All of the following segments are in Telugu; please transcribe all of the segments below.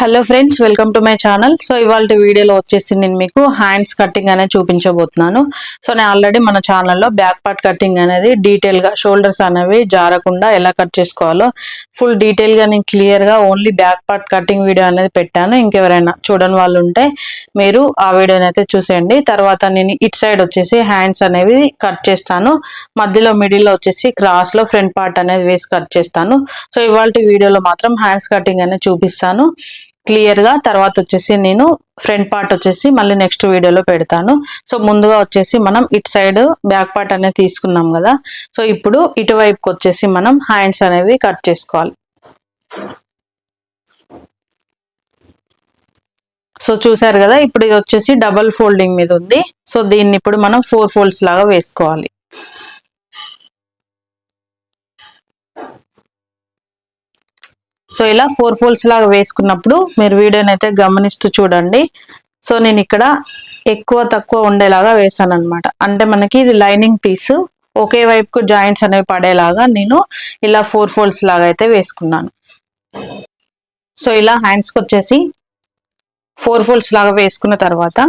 Hello friends welcome to my channel so ఇవాళ వీడియోలో వచ్చేసి నేను మీకు హ్యాండ్స్ కటింగ్ అనేది చూపించబోతున్నాను. సో నేను ఆల్రెడీ మన ఛానల్లో బ్యాక్ పార్ట్ కటింగ్ అనేది డీటెయిల్గా షోల్డర్స్ అనేవి జారకుండా ఎలా కట్ చేసుకోవాలో ఫుల్ డీటెయిల్గా నేను క్లియర్గా only back part cutting video అనేది పెట్టాను. ఇంకెవరైనా చూడని వాళ్ళు ఉంటే మీరు ఆ వీడియోని అయితే చూసేయండి. తర్వాత నేను ఇట్ సైడ్ వచ్చేసి హ్యాండ్స్ అనేవి కట్ చేస్తాను. మధ్యలో మిడిల్లో వచ్చేసి క్రాస్లో ఫ్రంట్ పార్ట్ అనేది వేసి కట్ చేస్తాను. సో ఇవాళ వీడియోలో మాత్రం హ్యాండ్స్ కటింగ్ అనేది చూపిస్తాను. క్లియర్గా తర్వాత వచ్చేసి నేను ఫ్రంట్ పార్ట్ వచ్చేసి మళ్ళీ నెక్స్ట్ వీడియోలో పెడతాను. సో ముందుగా వచ్చేసి మనం ఇటు సైడ్ బ్యాక్ పార్ట్ అనేది తీసుకున్నాం కదా. సో ఇప్పుడు ఇటువైపుకి వచ్చేసి మనం హ్యాండ్స్ అనేవి కట్ చేసుకోవాలి. సో చూసారు కదా ఇప్పుడు ఇది వచ్చేసి డబల్ ఫోల్డింగ్ మీద ఉంది. సో దీన్ని ఇప్పుడు మనం ఫోర్ ఫోల్డ్స్ లాగా వేసుకోవాలి. సో ఇలా ఫోర్ ఫోల్డ్స్ లాగా వేసుకున్నప్పుడు మీరు వీడియోని అయితే గమనిస్తూ చూడండి. సో నేను ఇక్కడ ఎక్కువ తక్కువ ఉండేలాగా వేసాను అనమాట అంటే మనకి ఇది లైనింగ్ పీస్. ఒకే వైపుకు జాయింట్స్ అనేవి పడేలాగా నేను ఇలా ఫోర్ ఫోల్డ్స్ లాగా అయితే వేసుకున్నాను. సో ఇలా హ్యాండ్స్కి వచ్చేసి ఫోర్ ఫోల్డ్స్ లాగా వేసుకున్న తర్వాత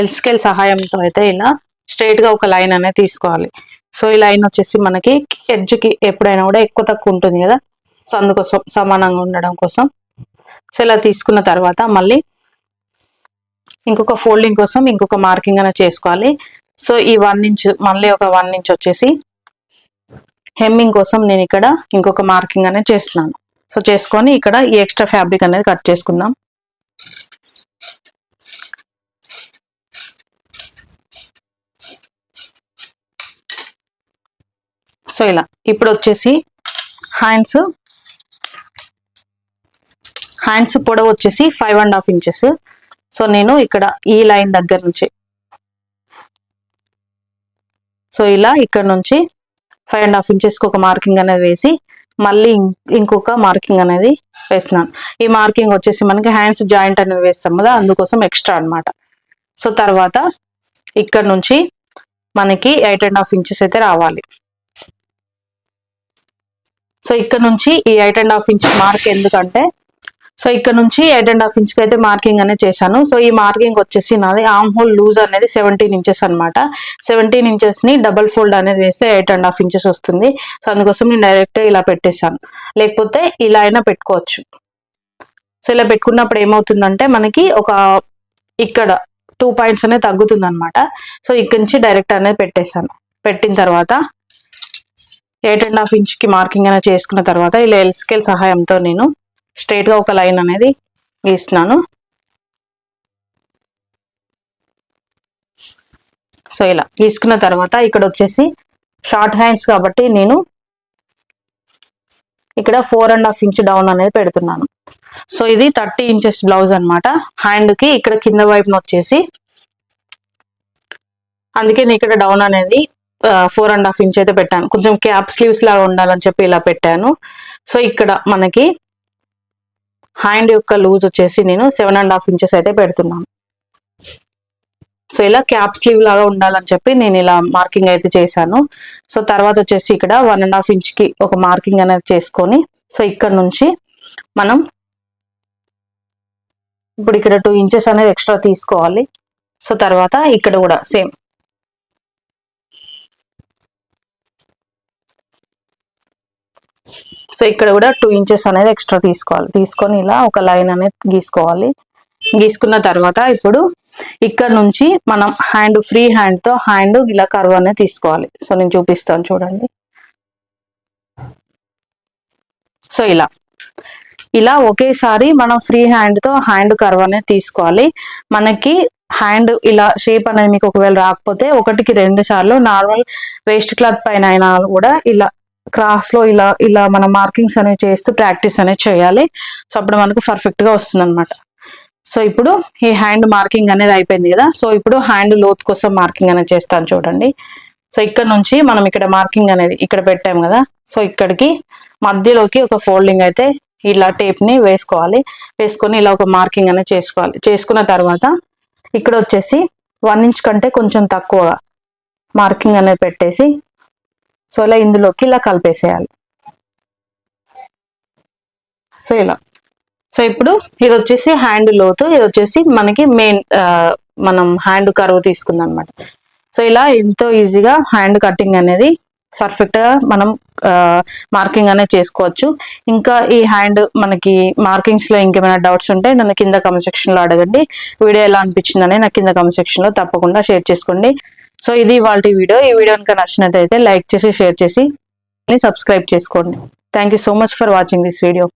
ఎల్స్కేల్ సహాయంతో అయితే ఇలా స్ట్రైట్గా ఒక లైన్ అనేది తీసుకోవాలి. సో ఈ లైన్ వచ్చేసి మనకి ఎడ్జ్కి ఎప్పుడైనా కూడా ఎక్కువ తక్కువ ఉంటుంది కదా. సో అందుకోసం సమానంగా ఉండడం కోసం. సో ఇలా తీసుకున్న తర్వాత మళ్ళీ ఇంకొక ఫోల్డింగ్ కోసం ఇంకొక మార్కింగ్ అనేది చేసుకోవాలి. సో ఈ వన్ ఇంచ్ మళ్ళీ ఒక వన్ ఇంచ్ వచ్చేసి హెమ్మింగ్ కోసం నేను ఇక్కడ ఇంకొక మార్కింగ్ అనేది చేస్తున్నాను. సో చేసుకొని ఇక్కడ ఈ ఎక్స్ట్రా ఫ్యాబ్రిక్ అనేది కట్ చేసుకుందాం. సో ఇలా ఇప్పుడు వచ్చేసి హ్యాండ్స్ హ్యాండ్స్ పొడవు వచ్చేసి five and half inches. So నేను ఇక్కడ ఈ లైన్ దగ్గర నుంచి. సో ఇలా ఇక్కడ నుంచి ఫైవ్ అండ్ హాఫ్ ఇంచెస్కి ఒక మార్కింగ్ అనేది వేసి మళ్ళీ ఇంకొక మార్కింగ్ అనేది వేస్తున్నాను. ఈ మార్కింగ్ వచ్చేసి మనకి హ్యాండ్స్ జాయింట్ అనేది వేస్తాం కదా అందుకోసం ఎక్స్ట్రా అనమాట సో తర్వాత ఇక్కడ నుంచి మనకి ఎయిట్ అండ్ హాఫ్ ఇంచెస్ అయితే రావాలి. సో ఇక్కడ నుంచి ఈ eight and half inch mark ఎందుకంటే సో ఇక్కడ నుంచి ఎయిట్ అండ్ హాఫ్ ఇంచ్కి అయితే మార్కింగ్ అనేది చేశాను. సో ఈ మార్కింగ్ వచ్చేసి నాది ఆమ్ హోల్ లూజ్ అనేది సెవెంటీన్ ఇంచెస్ అనమాట సెవెంటీన్ ఇంచెస్ని డబల్ ఫోల్డ్ అనేది వేస్తే ఎయిట్ అండ్ హాఫ్ ఇంచెస్ వస్తుంది. సో అందుకోసం నేను డైరెక్ట్ ఇలా పెట్టేశాను. లేకపోతే ఇలా అయినా పెట్టుకోవచ్చు. సో ఇలా పెట్టుకున్నప్పుడు ఏమవుతుందంటే మనకి ఒక ఇక్కడ టూ పాయింట్స్ అనేది తగ్గుతుంది అనమాట సో ఇక్కడ నుంచి డైరెక్ట్ అనేది పెట్టేశాను. పెట్టిన తర్వాత ఎయిట్ అండ్ హాఫ్ ఇంచ్కి మార్కింగ్ అనేది చేసుకున్న తర్వాత ఇలా ఎల్ స్కేల్ సహాయంతో నేను స్ట్రైట్గా ఒక లైన్ అనేది గీస్తున్నాను. సో ఇలా గీసుకున్న తర్వాత ఇక్కడ వచ్చేసి షార్ట్ హ్యాండ్స్ కాబట్టి నేను ఇక్కడ four and half inch down అనేది పెడుతున్నాను. సో ఇది థర్టీ ఇంచెస్ బ్లౌజ్ అనమాట హ్యాండ్కి ఇక్కడ కింద వైపున వచ్చేసి అందుకే నేను ఇక్కడ డౌన్ అనేది ఫోర్ అండ్ హాఫ్ ఇంచ్ అయితే పెట్టాను. కొంచెం క్యాప్ స్లీవ్స్ లాగా ఉండాలని చెప్పి ఇలా పెట్టాను. సో ఇక్కడ మనకి హ్యాండ్ యొక్క లూజ్ వచ్చేసి నేను సెవెన్ అండ్ హాఫ్ ఇంచెస్ అయితే పెడుతున్నాను. సో ఇలా క్యాప్ స్లీవ్ లాగా ఉండాలని చెప్పి నేను ఇలా మార్కింగ్ అయితే చేశాను. సో తర్వాత వచ్చేసి ఇక్కడ వన్ అండ్ హాఫ్ ఇంచ్కి ఒక మార్కింగ్ అనేది చేసుకొని సో ఇక్కడ నుంచి మనం ఇప్పుడు ఇక్కడ టూ ఇంచెస్ అనేది ఎక్స్ట్రా తీసుకోవాలి. సో తర్వాత ఇక్కడ కూడా సేమ్. సో ఇక్కడ కూడా టూ ఇంచెస్ అనేది ఎక్స్ట్రా తీసుకోవాలి. తీసుకొని ఇలా ఒక లైన్ అనేది గీసుకోవాలి. గీసుకున్న తర్వాత ఇప్పుడు ఇక్కడ నుంచి మనం హ్యాండ్ ఫ్రీ హ్యాండ్తో హ్యాండ్ ఇలా కర్వ్ అనేది తీసుకోవాలి. సో నేను చూపిస్తాను చూడండి. సో ఇలా. ఇలా ఒకేసారి మనం ఫ్రీ హ్యాండ్తో హ్యాండ్ కర్వ్ అనేది తీసుకోవాలి. మనకి హ్యాండ్ ఇలా షేప్ అనేది మీకు ఒకవేళ రాకపోతే ఒకటికి రెండు సార్లు నార్మల్ వేస్ట్ క్లాత్ పైన అయినా కూడా ఇలా క్రాస్లో ఇలా ఇలా మన మార్కింగ్స్ అనేవి చేస్తూ ప్రాక్టీస్ అనేది చేయాలి. సో అప్పుడు మనకు పర్ఫెక్ట్గా వస్తుంది అనమాట సో ఇప్పుడు ఈ హ్యాండ్ మార్కింగ్ అనేది అయిపోయింది కదా. సో ఇప్పుడు హ్యాండ్ లోత్ కోసం మార్కింగ్ అనేది చేస్తాను చూడండి. సో ఇక్కడ నుంచి మనం ఇక్కడ మార్కింగ్ అనేది ఇక్కడ పెట్టాం కదా. సో ఇక్కడికి మధ్యలోకి ఒక ఫోల్డింగ్ అయితే ఇలా టేప్ని వేసుకోవాలి. వేసుకొని ఇలా ఒక మార్కింగ్ అనేది చేసుకోవాలి. చేసుకున్న తర్వాత ఇక్కడ వచ్చేసి వన్ ఇంచ్ కంటే కొంచెం తక్కువగా మార్కింగ్ అనేది పెట్టేసి సో ఇలా ఇందులోకి ఇలా కలిపేసేయాలి. సో ఇలా. సో ఇప్పుడు ఇది వచ్చేసి హ్యాండ్ లోతు ఇది వచ్చేసి మనకి మెయిన్ మనం హ్యాండ్ కరువు తీసుకుందాం అనమాట సో ఇలా ఎంతో ఈజీగా హ్యాండ్ కటింగ్ అనేది పర్ఫెక్ట్గా మనం మార్కింగ్ అనేది చేసుకోవచ్చు. ఇంకా ఈ హ్యాండ్ మనకి మార్కింగ్స్లో ఇంకేమైనా డౌట్స్ ఉంటే నన్ను కింద కమెంట్ సెక్షన్లో అడగండి. వీడియో ఎలా అనిపించిందని నాకు కింద కమెంట్ సెక్షన్లో తప్పకుండా షేర్ చేసుకోండి. సో ఇది వాళ్ళ వీడియో. ఈ వీడియో కనుక నచ్చినట్టయితే లైక్ చేసి షేర్ చేసి సబ్స్క్రైబ్ చేసుకోండి. Thank you so much for watching this video